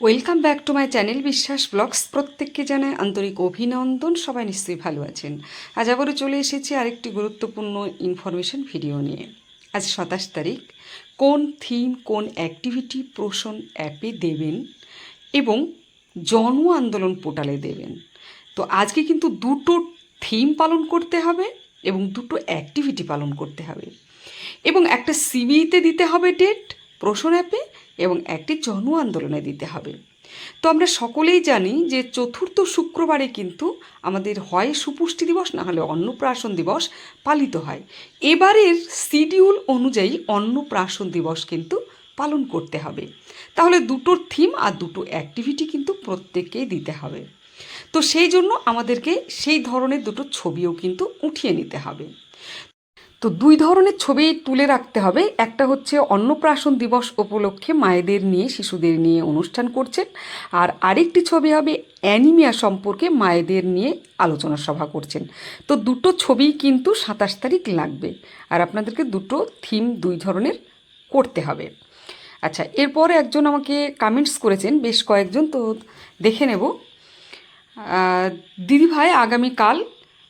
Welcome back to my channel Biswas vlogs প্রত্যেককে জানায় আন্তরিক অভিনন্দন। সবাই নিশ্চয়ই ভালো আছেন। আজ আবারও চলে এসেছি আরেকটি গুরুত্বপূর্ণ ইনফরমেশন ভিডিও নিয়ে। আজ সাতাশ তারিখ। কোন থিম কোন অ্যাক্টিভিটি প্রোশন অ্যাপে দেবেন এবং জন আন্দোলন পোর্টালে দেবেন? তো আজকে কিন্তু দুটো থিম পালন করতে হবে এবং দুটো অ্যাক্টিভিটি পালন করতে হবে। এবং একটা সিবিইতে দিতে হবে ডেট প্রশ্ন অ্যাপে এবং একটি জন আন্দোলনে দিতে হবে। তো আমরা সকলেই জানি যে চতুর্থ শুক্রবারে কিন্তু আমাদের হয় সুপুষ্টি দিবস, না হলে অন্নপ্রাশন দিবস পালিত হয়। এবারের শিডিউল অনুযায়ী অন্নপ্রাশন দিবস কিন্তু পালন করতে হবে। তাহলে দুটোর থিম আর দুটো অ্যাক্টিভিটি কিন্তু প্রত্যেককেই দিতে হবে। তো সেই জন্য আমাদেরকে সেই ধরনের দুটো ছবিও কিন্তু উঠিয়ে নিতে হবে। তো দুই ধরনের ছবি তুলে রাখতে হবে। একটা হচ্ছে অন্নপ্রাশন দিবস উপলক্ষে মায়েদের নিয়ে, শিশুদের নিয়ে অনুষ্ঠান করছেন। আর আরেকটি ছবি হবে অ্যানিমিয়া সম্পর্কে মায়েদের নিয়ে আলোচনা সভা করছেন। তো দুটো ছবি কিন্তু সাতাশ তারিখ লাগবে। আর আপনাদেরকে দুটো থিম দুই ধরনের করতে হবে। আচ্ছা এরপর একজন আমাকে কামেন্টস করেছেন, বেশ কয়েকজন, তো দেখে নেব। দিদিভাই, আগামীকাল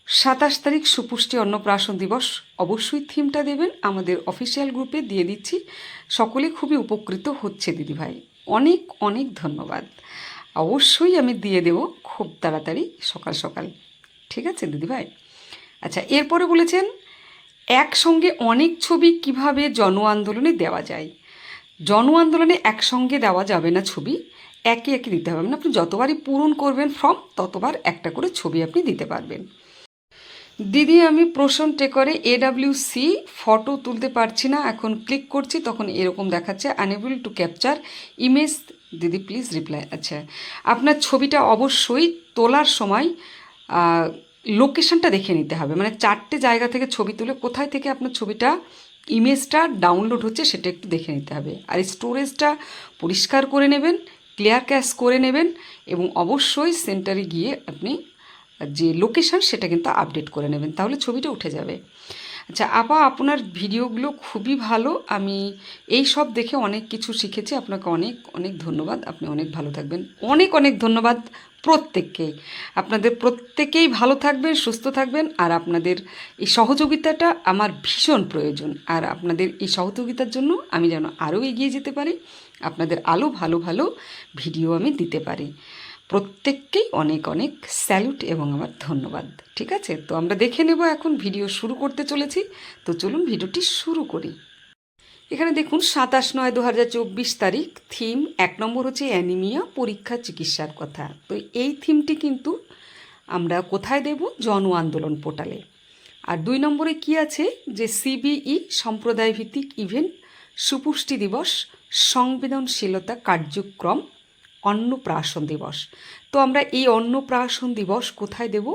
সাতাশ তারিখ সুপুষ্টি অন্নপ্রাশন দিবস। অবশ্যই থিমটা দেবেন আমাদের অফিসিয়াল গ্রুপে দিয়ে দিচ্ছি। সকলে খুবই উপকৃত হচ্ছে দিদিভাই অনেক অনেক ধন্যবাদ। অবশ্যই আমি দিয়ে দেব খুব তাড়াতাড়ি, সকাল সকাল। ঠিক আছে দিদিভাই আচ্ছা এরপরে বলেছেন, একসঙ্গে অনেক ছবি কীভাবে জন আন্দোলনে দেওয়া যায়? জন আন্দোলনে একসঙ্গে দেওয়া যাবে না ছবি, একে একে দিতে হবে। মানে আপনি যতবারই পূরণ করবেন ফর্ম ততবার একটা করে ছবি আপনি দিতে পারবেন। দিদি, আমি প্রশ্ন টেকরে এডাব্লিউ সি ফটো তুলতে পারছি না। এখন ক্লিক করছি, তখন এরকম দেখাচ্ছে আনএবল টু ক্যাপচার ইমেজ দিদি প্লিজ রিপ্লাই আচ্ছা আপনার ছবিটা অবশ্যই তোলার সময় লোকেশনটা দেখে নিতে হবে। মানে চারটে জায়গা থেকে ছবি তুলে কোথায় থেকে আপনার ছবিটা ইমেজটা ডাউনলোড হচ্ছে, সেটা একটু দেখে নিতে হবে। আর স্টোরেজটা পরিষ্কার করে নেবেন ক্লিয়ার ক্যাশ করে নেবেন, এবং অবশ্যই সেন্টারে গিয়ে আপনি যে লোকেশান সেটা কিন্তু আপডেট করে নেবেন, তাহলে ছবিটা উঠে যাবে। আচ্ছা আপা, আপনার ভিডিওগুলো খুবই ভালো। আমি এই সব দেখে অনেক কিছু শিখেছি। আপনাকে অনেক অনেক ধন্যবাদ। আপনি অনেক ভালো থাকবেন। অনেক অনেক ধন্যবাদ প্রত্যেককেই আপনাদের প্রত্যেকেই ভালো থাকবেন, সুস্থ থাকবেন। আর আপনাদের এই সহযোগিতাটা আমার ভীষণ প্রয়োজন। আর আপনাদের এই সহযোগিতার জন্য আমি যেন আরও এগিয়ে যেতে পারি। আপনাদের আলো ভালো ভালো ভিডিও আমি দিতে পারি। প্রত্যেককেই অনেক অনেক স্যালুট এবং আমার ধন্যবাদ। ঠিক আছে? তো আমরা দেখে নেব এখন ভিডিও শুরু করতে চলেছি। তো চলুন ভিডিওটি শুরু করি। এখানে দেখুন, সাতাশ নয় দু চব্বিশ তারিখ, থিম এক নম্বর হচ্ছে অ্যানিমিয়া পরীক্ষা চিকিৎসার কথা। তো এই থিমটি কিন্তু আমরা কোথায় দেব? জন আন্দোলন পোর্টালে। আর দুই নম্বরে কি আছে? যে সিবিই সম্প্রদায় ভিত্তিক ইভেন্ট, সুপুষ্টি দিবস, সংবেদনশীলতা কার্যক্রম অন্নপ্রাশন দিবস। তো আমরা এই অন্নপ্রাশন দিবস কোথায় দেব?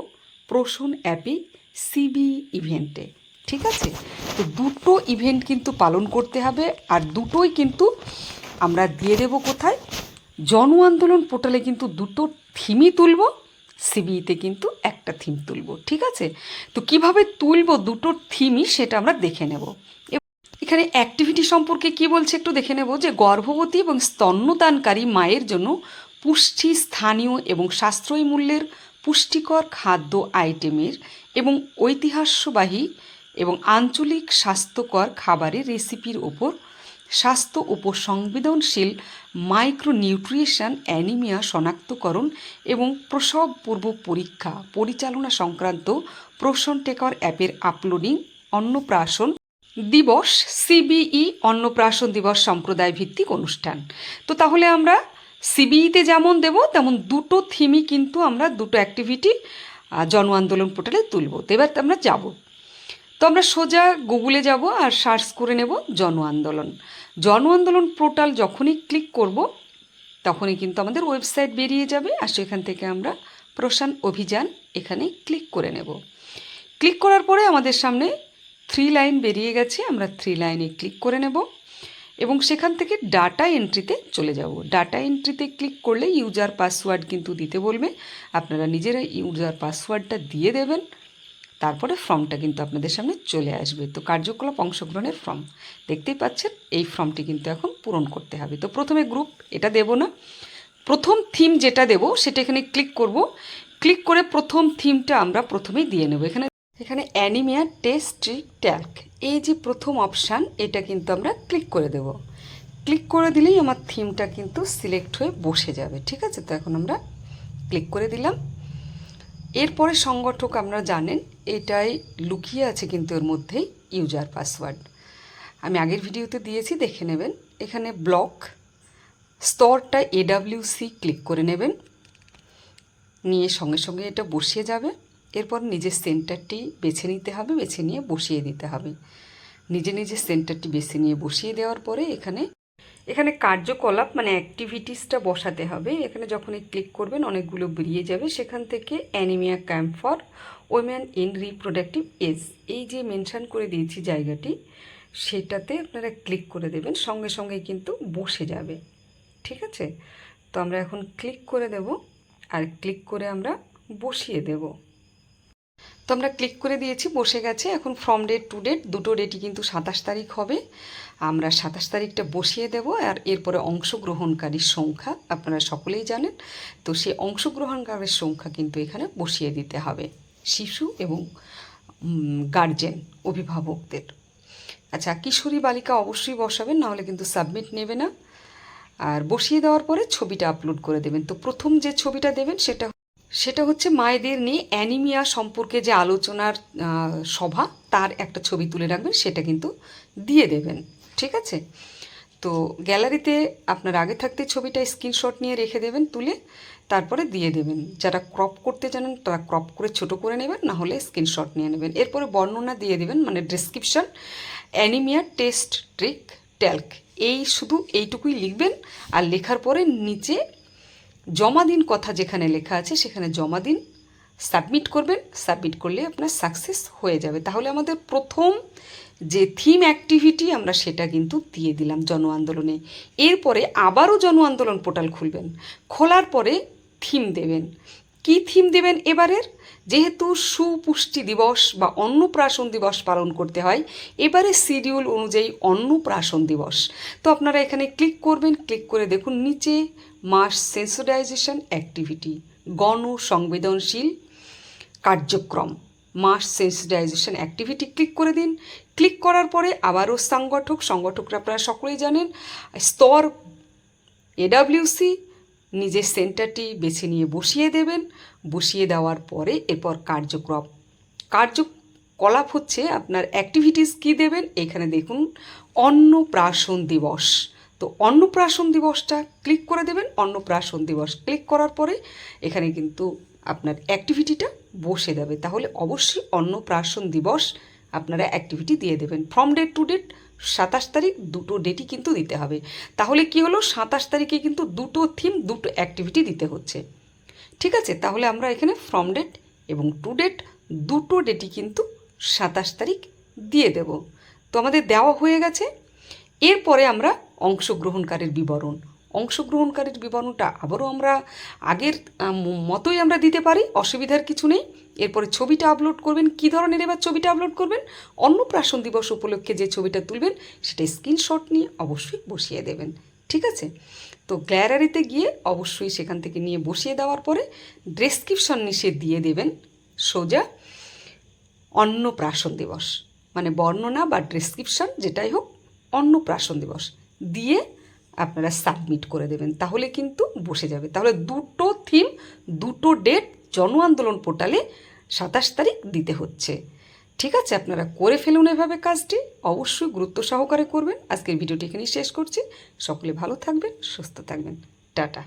প্রসন অ্যাপে সিবি ইভেন্টে। ঠিক আছে? তো দুটো ইভেন্ট কিন্তু পালন করতে হবে আর দুটোই কিন্তু আমরা দিয়ে দেব কোথায়? জন আন্দোলন পোর্টালে কিন্তু দুটো থিমই তুলব, সিবিইতে কিন্তু একটা থিম তুলব। ঠিক আছে? তো কীভাবে তুলব দুটো থিমই সেটা আমরা দেখে নেব। এখানে অ্যাক্টিভিটি সম্পর্কে কি বলছে একটু দেখে নেব, যে গর্ভবতী এবং স্তন্যদানকারী মায়ের জন্য পুষ্টি, স্থানীয় এবং সাশ্রয়ী মূল্যের পুষ্টিকর খাদ্য আইটেমের এবং ঐতিহাস্যবাহী এবং আঞ্চলিক স্বাস্থ্যকর খাবারের রেসিপির ওপর স্বাস্থ্য উপসংবেদনশীল মাইক্রোনিউট্রিশন অ্যানিমিয়া শনাক্তকরণ এবং প্রসব পূর্ব পরীক্ষা, পরিচালনা সংক্রান্ত প্রসন টেকর অ্যাপের আপলোডিং অন্নপ্রাশন দিবস, সিবিই, অন্নপ্রাশন দিবস সম্প্রদায় ভিত্তিক অনুষ্ঠান। তো তাহলে আমরা সিবিইতে যেমন দেব, তেমন দুটো থিমই কিন্তু আমরা দুটো অ্যাক্টিভিটি জন আন্দোলন পোর্টালে তুলব। তো এবার আমরা যাব। তো আমরা সোজা গুগলে যাব আর সার্চ করে নেব জন আন্দোলন। জন আন্দোলন পোর্টাল যখনই ক্লিক করব, তখনই কিন্তু আমাদের ওয়েবসাইট বেরিয়ে যাবে আর সেখান থেকে আমরা প্রশান অভিযান এখানে ক্লিক করে নেব। ক্লিক করার পরে আমাদের সামনে থ্রি লাইন বেরিয়ে গেছে, আমরা থ্রি লাইনে ক্লিক করে নেব এবং সেখান থেকে ডাটা এন্ট্রিতে চলে যাব। ডাটা এন্ট্রিতে ক্লিক করলে ইউজার পাসওয়ার্ড কিন্তু দিতে বলবে। আপনারা নিজেরা ইউজার পাসওয়ার্ডটা দিয়ে দেবেন, তারপরে ফর্মটা কিন্তু আপনাদের সামনে চলে আসবে। তো কার্যকলাপ অংশগ্রহণের ফর্ম দেখতেই পাচ্ছেন এই ফর্মটি কিন্তু এখন পূরণ করতে হবে। তো প্রথমে গ্রুপ এটা দেব না। প্রথম থিম যেটা দেব, সেটা এখানে ক্লিক করব। ক্লিক করে প্রথম থিমটা আমরা প্রথমেই দিয়ে নেব। এখানে এখানে অ্যানিমিয়া টেস্ট ট্যাল্ক এই যে প্রথম অপশান এটা কিন্তু আমরা ক্লিক করে দেব। ক্লিক করে দিলেই আমার থিমটা কিন্তু সিলেক্ট হয়ে বসে যাবে, ঠিক আছে? তো এখন আমরা ক্লিক করে দিলাম। এরপরে সংগঠক আমরা জানেন, এটাই লুকিয়ে আছে কিন্তু এর মধ্যেই ইউজার পাসওয়ার্ড আমি আগের ভিডিওতে দিয়েছি, দেখে নেবেন। এখানে ব্লক স্তরটা এডাব্লিউসি ক্লিক করে নেবেন। নিয়ে সঙ্গে সঙ্গে এটা বসিয়ে যাবে। এরপর নিজের সেন্টারটি বেছে নিতে হবে, বেছে নিয়ে বসিয়ে দিতে হবে। নিজে নিজে সেন্টারটি বেছে নিয়ে বসিয়ে দেওয়ার পরে এখানে এখানে কার্যকলাপ মানে অ্যাক্টিভিটিসটা বসাতে হবে। এখানে যখনই ক্লিক করবেন, অনেকগুলো বেরিয়ে যাবে। সেখান থেকে anaemia camp for women in reproductive age এই যে মেনশান করে দিয়েছি জায়গাটি, সেটাতে আপনারা ক্লিক করে দেবেন, সঙ্গে সঙ্গে কিন্তু বসে যাবে। ঠিক আছে? তো আমরা এখন ক্লিক করে দেব, আর ক্লিক করে আমরা বসিয়ে দেব। তো আমরা ক্লিক করে দিয়েছি, বসে গেছে। এখন ফ্রম ডেট টু ডেট দুটো ডেটই কিন্তু সাতাশ তারিখ হবে। আমরা সাতাশ তারিখটা বসিয়ে দেব আর এরপরে অংশগ্রহণকারীর সংখ্যা আপনারা সকলেই জানেন। তো সেই অংশগ্রহণকারীর সংখ্যা কিন্তু এখানে বসিয়ে দিতে হবে। শিশু এবং গার্জেন অভিভাবকদের। আচ্ছা কিশোরী বালিকা অবশ্যই বসাবেন, নাহলে কিন্তু সাবমিট নেবে না। আর বসিয়ে দেওয়ার পরে ছবিটা আপলোড করে দেবেন। তো প্রথম যে ছবিটা দেবেন সেটা সেটা হচ্ছে মায়েদের নিয়ে অ্যানিমিয়া সম্পর্কে যে আলোচনার সভা, তার একটা ছবি তুলে রাখবেন, সেটা কিন্তু দিয়ে দেবেন। ঠিক আছে? তো গ্যালারিতে আপনার আগে থাকতে ছবিটা স্ক্রিনশট নিয়ে রেখে দেবেন, তুলে তারপরে দিয়ে দেবেন। যারা ক্রপ করতে জানেন, তারা ক্রপ করে ছোট করে নেবেন, না হলে স্ক্রিনশট নিয়ে নেবেন। এরপরে বর্ণনা দিয়ে দেবেন মানে ডেসক্রিপশন অ্যানিমিয়া টেস্ট ট্রিক, ট্যাল্ক। এই শুধু এইটুকুই লিখবেন, আর লেখার পরে নিচে জমা দিন কথা যেখানে লেখা আছে, সেখানে জমা দিন সাবমিট করবেন সাবমিট করলে আপনার সাকসেস হয়ে যাবে। তাহলে আমাদের প্রথম যে থিম অ্যাক্টিভিটি আমরা সেটা কিন্তু দিয়ে দিলাম জন আন্দোলনে এরপরে আবারও জন আন্দোলন পোর্টাল খুলবেন। খোলার পরে থিম দেবেন। কি থিম দেবেন এবারের? যেহেতু সুপুষ্টি দিবস বা অন্নপ্রাশন দিবস পালন করতে হয়, এবারে শিডিউল অনুযায়ী অন্নপ্রাশন দিবস। তো আপনারা এখানে ক্লিক করবেন ক্লিক করে দেখুন নিচে মাস সেন্সিটাইজেশন অ্যাক্টিভিটি গণ সংবেদনশীল কার্যক্রম। মাস সেন্সিটাইজেশন অ্যাক্টিভিটি ক্লিক করে দিন। ক্লিক করার পরে আবারও সংগঠক, সংগঠকরা আপনারা সকলেই জানেন, স্তর এডাব্লিউসি নিজের সেন্টারটি বেছে নিয়ে বসিয়ে দেবেন। বসিয়ে দেওয়ার পরে এরপর কার্যক্রম। কার্যকলাপ হচ্ছে আপনার অ্যাক্টিভিটিস কী দেবেন? এখানে দেখুন, অন্নপ্রাশন দিবস। তো অন্নপ্রাশন দিবসটা ক্লিক করে দেবেন। অন্নপ্রাশন দিবস ক্লিক করার পরে এখানে কিন্তু আপনার অ্যাক্টিভিটিটা বসে যাবে। তাহলে অবশ্যই অন্নপ্রাশন দিবস আপনারা অ্যাক্টিভিটি দিয়ে দেবেন। ফ্রম ডেট টু ডেট সাতাশ তারিখ দুটো ডেটই কিন্তু দিতে হবে। তাহলে কি হলো? সাতাশ তারিখে কিন্তু দুটো থিম দুটো অ্যাক্টিভিটি দিতে হচ্ছে। ঠিক আছে? তাহলে আমরা এখানে ফ্রম ডেট এবং টু ডেট দুটো ডেটই কিন্তু সাতাশ তারিখ দিয়ে দেব। তো আমাদের দেওয়া হয়ে গেছে। এরপরে আমরা অংশগ্রহণকারীর বিবরণ। অংশগ্রহণকারীর বিবরণটা আবারও আমরা আগের মতোই আমরা দিতে পারি, অসুবিধার কিছু নেই। এরপরে ছবিটা আপলোড করবেন, কী ধরনের এবার ছবিটা আপলোড করবেন অন্নপ্রাশন দিবস উপলক্ষে যে ছবিটা তুলবেন, সেটা স্ক্রিনশট নিয়ে অবশ্যই বসিয়ে দেবেন, ঠিক আছে? তো গ্যালারিতে গিয়ে অবশ্যই সেখান থেকে নিয়ে বসিয়ে দেওয়ার পরে ডেসক্রিপশন নিচে দিয়ে দেবেন, সোজা অন্নপ্রাশন দিবস। মানে বর্ণনা বা ডেসক্রিপশন যেটাই হোক অন্নপ্রাশন দিবস। দিয়ে আপনারা সাবমিট করে দেবেন, তাহলে কিন্তু বসে যাবে। তাহলে দুটো থিম, দুটো ডেট জন আন্দোলন পোর্টালে সাতাশ তারিখ দিতে হচ্ছে। ঠিক আছে, আপনারা করে ফেলুন এভাবে কাজটি। অবশ্যই গুরুত্ব সহকারে করবেন। আজকের ভিডিওটি এখানেই শেষ করছি। সকলে ভালো থাকবেন, সুস্থ থাকবেন। টাটা।